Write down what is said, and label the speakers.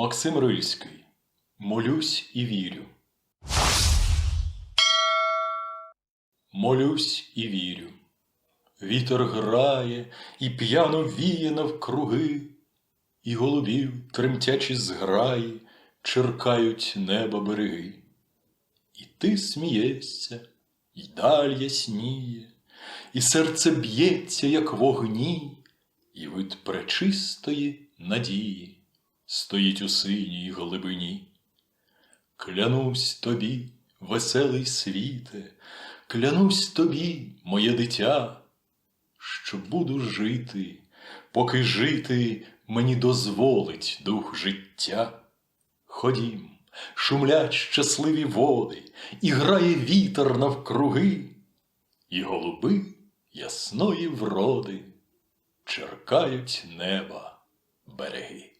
Speaker 1: Максим Рильський. Молюсь і вірю. Молюсь і вірю. Вітер грає і п'яно віє навкруги, і голубів, тремтячі зграї, черкають неба береги. І ти смієшся, і даль ясніє, і серце б'ється, як вогні, і вид пречистої надії стоїть у синій глибині. Клянусь тобі, веселий світе, клянусь тобі, моє дитя, що буду жити, поки жити мені дозволить дух життя. Ходім, шумлять щасливі води, і грає вітер навкруги, і голуби ясної вроди черкають неба береги.